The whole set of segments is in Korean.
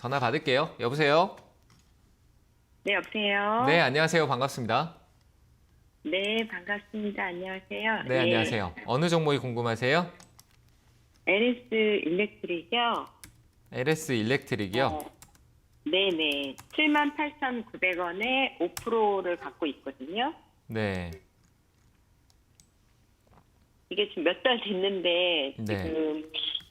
전화 받을게요. 여보세요? 네, 여보세요? 네, 안녕하세요. 반갑습니다. 네, 반갑습니다. 안녕하세요. 네, 안녕하세요. 어느 종목이 궁금하세요? LS 일렉트릭이요? LS 일렉트릭이요. 어, 네네. 78,900원에 5%를 갖고 있거든요. 네. 이게 지금 몇 달 됐는데, 네. 지금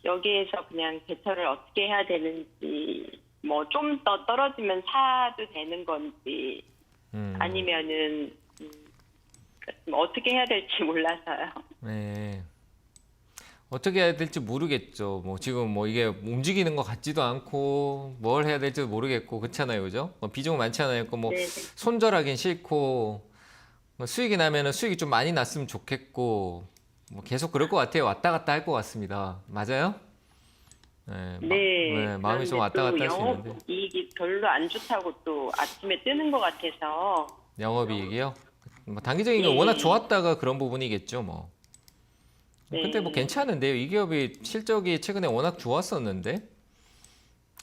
여기에서 그냥 대처를 어떻게 해야 되는지, 뭐 좀 더 떨어지면 사도 되는 건지, 음, 아니면은, 음, 좀 어떻게 해야 될지 몰라서요. 네. 어떻게 해야 될지 모르겠죠. 뭐 지금 뭐 이게 움직이는 것 같지도 않고 뭘 해야 될지 모르겠고 그렇잖아요, 그죠? 뭐 비중 많잖아요. 뭐 네네. 손절하긴 싫고 뭐 수익이 나면은 수익이 좀 많이 났으면 좋겠고 뭐 계속 그럴 것 같아요. 왔다 갔다 할 것 같습니다. 맞아요? 네, 마, 네, 마음이 좀 왔다 또 갔다 할 수 있는데 이익이 별로 안 좋다고 또 아침에 뜨는 것 같아서 영업이익이요? 뭐 단기적인 게 네. 워낙 좋았다가 그런 부분이겠죠, 뭐. 네. 근데 뭐 괜찮은데요. 이 기업이 실적이 최근에 워낙 좋았었는데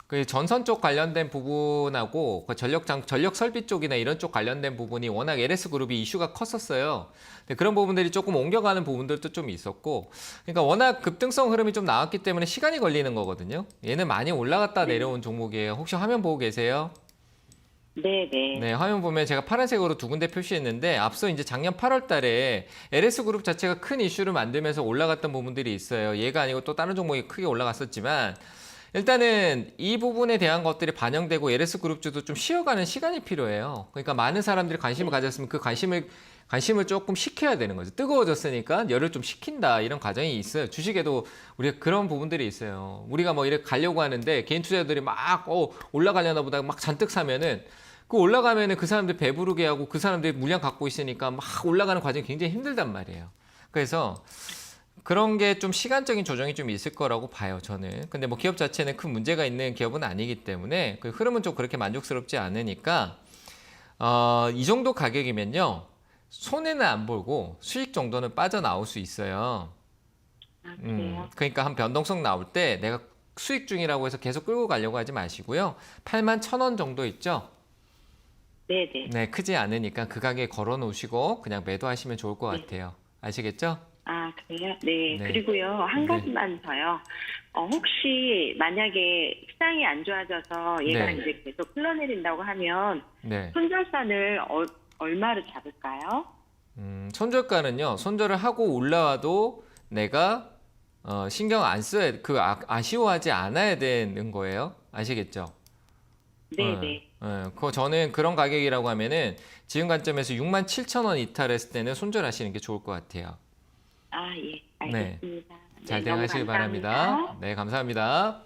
그 전선 쪽 관련된 부분하고 그 전력 장 전력 설비 쪽이나 이런 쪽 관련된 부분이 워낙 LS 그룹이 이슈가 컸었어요. 그런 부분들이 조금 옮겨가는 부분들도 좀 있었고, 그러니까 워낙 급등성 흐름이 좀 나왔기 때문에 시간이 걸리는 거거든요. 얘는 많이 올라갔다 내려온 종목이에요. 혹시 화면 보고 계세요? 네네. 네, 화면 보면 제가 파란색으로 두 군데 표시했는데 앞서 이제 작년 8월 달에 LS 그룹 자체가 큰 이슈를 만들면서 올라갔던 부분들이 있어요. 얘가 아니고 또 다른 종목이 크게 올라갔었지만 일단은 이 부분에 대한 것들이 반영되고 LS 그룹주도 좀 쉬어가는 시간이 필요해요. 그러니까 많은 사람들이 관심을 가졌으면 그 관심을 관심을 조금 식혀야 되는 거죠. 뜨거워졌으니까 열을 좀 식힌다 이런 과정이 있어요. 주식에도 우리가 그런 부분들이 있어요. 우리가 뭐 이렇게 가려고 하는데 개인 투자자들이 막 어, 올라가려나 보다 막 잔뜩 사면은 그 올라가면은 그 사람들 배부르게 하고 그 사람들이 물량 갖고 있으니까 막 올라가는 과정이 굉장히 힘들단 말이에요. 그래서 그런 게 좀 시간적인 조정이 좀 있을 거라고 봐요, 저는. 근데 뭐 기업 자체는 큰 문제가 있는 기업은 아니기 때문에 그 흐름은 좀 그렇게 만족스럽지 않으니까 어, 이 정도 가격이면요. 손해는 안 보고 수익 정도는 빠져나올 수 있어요. 아, 음? 그러니까 한 변동성 나올 때 내가 수익 중이라고 해서 계속 끌고 가려고 하지 마시고요. 8만 1,000원 정도 있죠? 네네. 네, 크지 않으니까 그 가게에 걸어 놓으시고 그냥 매도하시면 좋을 것 네. 같아요. 아시겠죠? 아, 그래요? 네. 네. 그리고요, 한 네. 가지만 더요. 어, 혹시 만약에 시장이 안 좋아져서 얘가 네. 이제 계속 흘러내린다고 하면 네. 손절선을 어, 얼마를 잡을까요? 음, 손절가는요. 손절을 하고 올라와도 내가 어, 신경 안 써야 그 아, 아쉬워하지 않아야 되는 거예요. 아시겠죠? 네 네. 어, 어, 그거 저는 그런 가격이라고 하면은 지금 관점에서 6만 7천 원 이탈했을 때는 손절하시는 게 좋을 것 같아요. 아, 예. 네. 알겠습니다. 잘 네, 너무 대응하시기 감사합니다. 바랍니다. 네, 감사합니다.